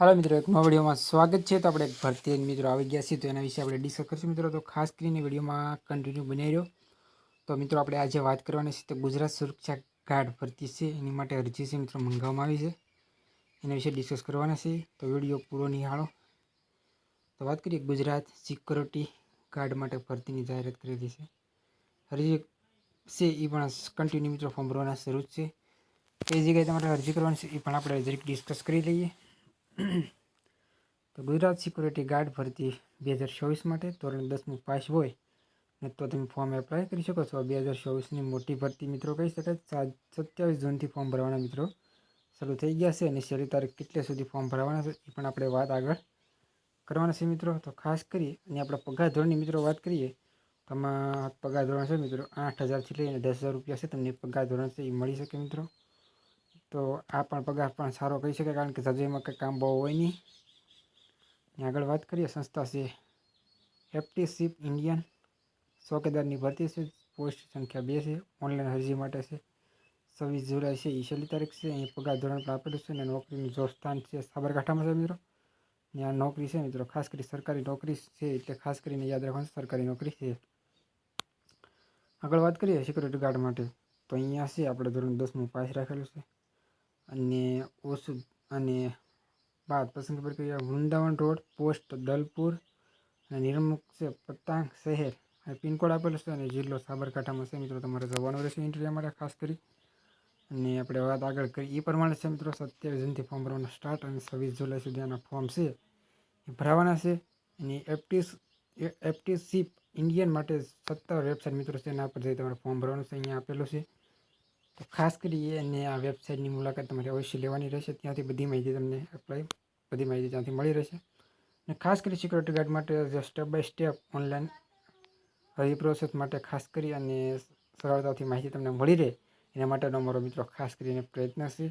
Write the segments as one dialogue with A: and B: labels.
A: હાલો મિત્રો, એક નવા વિડીયોમાં સ્વાગત છે. તો આપણે ભરતી મિત્રો આવી ગયા છીએ. તો એના વિશે આપણે ડિસ્કસ કરીશું મિત્રો. તો ખાસ કરીને વિડીયોમાં કન્ટિન્યુ બની રહ્યો. તો મિત્રો, આપણે આજે વાત કરવાની છે તો ગુજરાત સુરક્ષા ગાર્ડ ભરતી છે. એની માટે અરજી છે મિત્રો, મંગાવવામાં આવી છે. એના વિશે ડિસ્કસ કરવાના છે. તો વીડિયો પૂરો નિહાળો. તો વાત કરીએ ગુજરાત સિક્યોરિટી ગાર્ડ માટે ભરતીની જાહેરાત કરેલી છે. અરજી છે એ પણ કન્ટિન્યુ મિત્રો ફોર્મ ભરવાના શરૂ છે. એ જગ્યાએ તમારે અરજી કરવાની છે એ પણ આપણે જરીક ડિસ્કસ કરી લઈએ. તો ગુજરાત સિક્યુરિટી ગાર્ડ ભરતી બે હજાર ચોવીસ માટે ધોરણ દસમું પાસ હોય તો તમે ફોર્મ એપ્લાય કરી શકો છો. બે હજાર ચોવીસની મોટી ભરતી મિત્રો કહી શકાય. સાત, સત્યાવીસ જૂનથી ફોર્મ ભરવાના મિત્રો. શરૂ થઈ ગયા છે અને છેલ્લી તારીખ કેટલે સુધી ફોર્મ ભરવાના છે એ પણ આપણે વાત આગળ કરવાના છે મિત્રો. તો ખાસ કરી અને આપણે પગાર ધોરણની મિત્રો વાત કરીએ તો આમાં પગાર ધોરણ છે મિત્રો આઠ હજારથી લઈને દસ હજાર રૂપિયા છે. તમને પગાર ધોરણ છે એ મળી શકે મિત્રો. તો આ પણ પગાર પણ સારો કહી શકાય, કારણ કે સજયમાં કંઈ કામ બહુ હોય નહીં. આગળ વાત કરીએ, સંસ્થા છે એફટીસીપ ઇન્ડિયન ચોકીદારની ભરતી છે, પોસ્ટ સંખ્યા બે છે, ઓનલાઈન અરજી માટે છે. છવ્વીસ જુલાઈ છે એ છેલ્લી તારીખ છે, અહીં પગાર ધોરણ પણ આપેલું છે અને નોકરીનું જો સ્થાન છે સાબરકાંઠામાં છે મિત્રો. ત્યાં નોકરી છે મિત્રો, ખાસ કરી સરકારી નોકરી છે, એટલે ખાસ કરીને યાદ રાખવાનું સરકારી નોકરી છે. આગળ વાત કરીએ સિક્યુરિટી ગાર્ડ માટે. તો અહીંયા છે, આપણે ધોરણ દસમું પાસ રાખેલું છે. અને ઓસુ અને બાદ પસંદ પ્રક્રિયા વૃંદાવન રોડ, પોસ્ટ દલપુર અને નિર્મુખ છે પતાંગ શહેર અને પિનકોડ આપેલો છે અને જિલ્લો સાબરકાંઠામાં છે. મિત્રો, તમારે જવાનું રહેશે ઇન્ટરવ્યૂ માટે ખાસ કરી. અને આપણે વાત આગળ કરી એ પ્રમાણે છે મિત્રો, સત્યાવીસ જૂનથી ફોર્મ ભરવાનું સ્ટાર્ટ અને છવ્વીસ જુલાઈ સુધી આના ફોર્મ છે. એ ભરાવાના છે. અને એફટીસ એફટીસીપ ઇન્ડિયન માટે સત્તર વેબસાઇટ મિત્રો છે, એના પર જઈ તમારે ફોર્મ ભરવાનું છે. અહીંયા આપેલું છે. તો ખાસ કરી અને આ વેબસાઇટની મુલાકાત તમારે અવશ્ય લેવાની રહેશે. ત્યાંથી બધી માહિતી તમને એપ્લાય બધી માહિતી ત્યાંથી મળી રહેશે. અને ખાસ કરી સિક્યોરિટી ગાર્ડ માટે સ્ટેપ બાય સ્ટેપ ઓનલાઈન હરી પ્રોસેસ માટે ખાસ કરી અને સરળતાથી માહિતી તમને મળી રહે, એના માટેનો અમારો મિત્રો ખાસ કરીને પ્રયત્ન છે.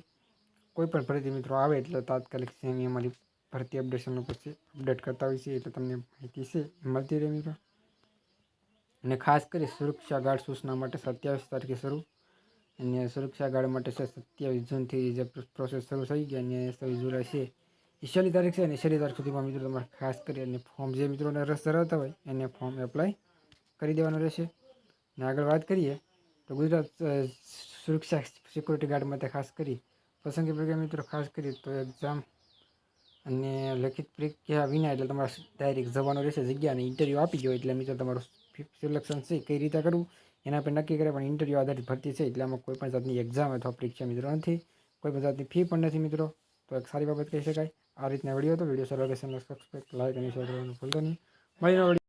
A: કોઈ પણ ભરતી મિત્રો આવે એટલે તાત્કાલિક સેમી અમારી ભરતી અપડેશન પછી અપડેટ કરતા હોય છે એટલે તમને માહિતી છે મળતી રહે મિત્રો. અને ખાસ કરી સુરક્ષા ગાર્ડ સૂચના માટે સત્યાવીસ તારીખે શરૂ. અને સુરક્ષા ગાર્ડ માટે છે સત્યાવીસ જૂનથી જે પ્રોસેસ શરૂ થઈ ગઈ અને સત્યાવીસ જુલાઈ છે. એ છેલ્લી તારીખ છે અને છેલ્લી તારીખ સુધીમાં મિત્રો તમારે ખાસ કરી અને ફોર્મ જે મિત્રોને રસ ધરાવતા હોય એને ફોર્મ એપ્લાય કરી દેવાનું રહેશે. અને આગળ વાત કરીએ તો ગુજરાત સુરક્ષા સિક્યુરિટી ગાર્ડ માટે ખાસ કરી પસંદગી પ્રક્રિયા મિત્રો ખાસ કરી તો એક્ઝામ અને લખિત પ્રક્રિયા વિના એટલે તમારે ડાયરેક્ટ જવાનું રહેશે જગ્યા અને ઇન્ટરવ્યૂ આપી દો એટલે મિત્રો તમારું સિલેક્શન છે કઈ રીતે કરવું એના પર નક્કી કરે, પણ ઇન્ટરવ્યૂ આધારિત ભરતી છે, એટલે આમાં કોઈ પણ જાતની એક્ઝામ અથવા પરીક્ષા મિત્રો નથી, કોઈ પણ જાતની ફી પણ નથી મિત્રો, તો એક સારી બાબત કહી શકાય. આ રીતના વીડિયો હતો વીડિયો સરળ સબસ્ક્રાઈબ લાઈક અને શેર કરવાનું ભૂલતો નહીં. મળીને